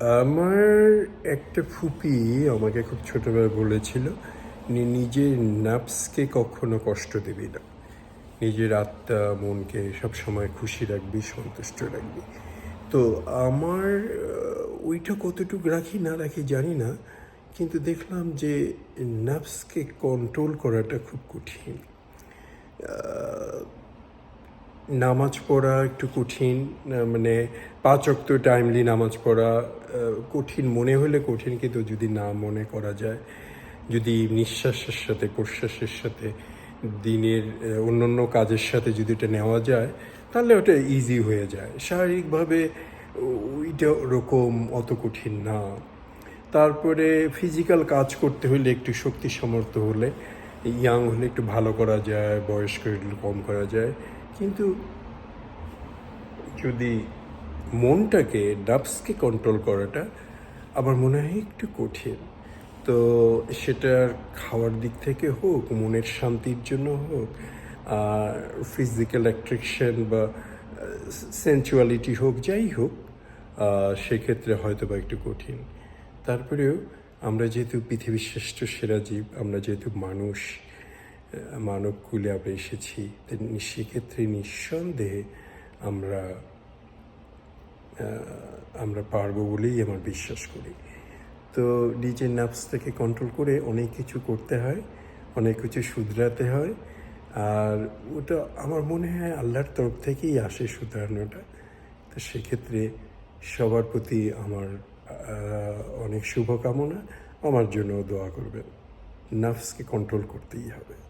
আমার একটা ফুপি আমাকে খুব ছোটবেলায় বলেছিল নিজের নাফসকে কখনো কষ্ট দিবি না। নিজের আত্মা, মনকে সব সময় খুশি রাখবি, সন্তুষ্ট রাখবি। তো আমার ওইটা কতটুকু রাখি না রাখি জানি না, কিন্তু দেখলাম যে নাফসকে কন্ট্রোল করাটা খুব কঠিন। নামাজ পড়া একটু কঠিন মানে পাঁচ অক্ত টাইমলি নামাজ পড়া কঠিন মনে হলে কঠিন কিন্তু যদি না মনে করা যায় যদি নিঃশ্বাসের সাথে প্রশ্বাসের সাথে দিনের আহ, অন্যান্য কাজের সাথে যদি এটা নেওয়া যায় তাহলে ওটা ইজি হয়ে যায়। শারীরিকভাবে ওইটা ওরকম অত কঠিন না। তারপরে ফিজিক্যাল কাজ করতে হলে একটু শক্তি সামর্থ্য হলে ইয়াং হলে একটু ভালো করা যায় বয়স্ক হলে কম করা যায়। কিন্তু যদি মনটাকে ডাবসকে কন্ট্রোল করাটা আমার মনে হয় একটু কঠিন। তো সেটা খাওয়ার দিক থেকে হোক, মনের শান্তির জন্য হোক, আর ফিজিক্যাল অ্যাট্রাকশন বা সেন্সুয়ালিটি হোক, যাই হোক সেক্ষেত্রে হয়তো বা একটু কঠিন। তারপরেও আমরা যেহেতু পৃথিবীর শ্রেষ্ঠ সেরা জীব, আমরা যেহেতু মানুষ মানব কুলে আমরা এসেছি সেক্ষেত্রে নিঃসন্দেহে আমরা আমরা পারব বলেই আমার বিশ্বাস করি। তো নিজের নার্ভসটাকে কন্ট্রোল করে অনেক কিছু করতে হয়, অনেক কিছু শুধরাতে হয়। আর ওটা আমার মনে হয় আল্লাহর তরফ থেকেই আসে শুধরানোটা। তো সেক্ষেত্রে সবার প্রতি আমার অনেক শুভকামনা। আমার জন্য দোয়া করবেন। নার্ভসকে কন্ট্রোল করতেই হবে।